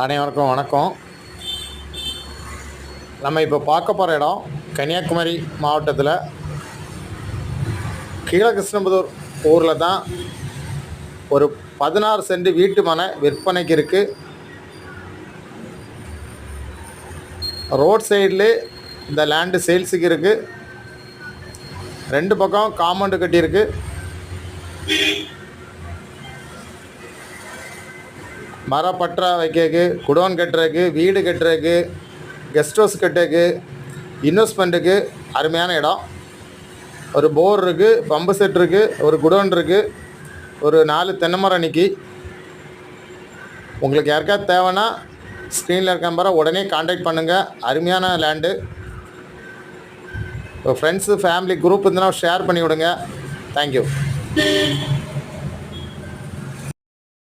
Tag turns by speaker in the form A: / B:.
A: அனைவருக்கும் வணக்கம். நம்ம இப்போ பார்க்க போகிற இடம் கன்னியாகுமரி மாவட்டத்தில். கீழகிருஷ்ணபுதூர் ஊரில் தான் ஒரு பதினாறு சென்ட் வீட்டு மனை விற்பனைக்கு இருக்குது ரோட் சைடில் இந்த லேண்டு சேல்ஸுக்கு இருக்குது ரெண்டு பக்கம் காம்பவுண்டு கட்டியிருக்கு. மரப்பற்றா வைக்கிறதுக்கு குடோன் கட்டுறதுக்கு வீடு கட்டுறதுக்கு கெஸ்ட் ஹவுஸ் கட்டுறதுக்கு இன்வெஸ்ட்மெண்ட்டுக்கு அருமையான இடம். ஒரு போர் இருக்குது பம்பு செட் இருக்குது ஒரு குடோன் இருக்குது ஒரு நாலு தென்னை மரம் நிற்கி உங்களுக்கு யாருக்காவது தேவைன்னா ஸ்க்ரீனில் இருக்க நம்பரை உடனே காண்டாக்ட் பண்ணுங்கள் அருமையான லேண்டு ஃப்ரெண்ட்ஸு ஃபேமிலி குரூப் இருந்தனா ஷேர் பண்ணி விடுங்க. Thank you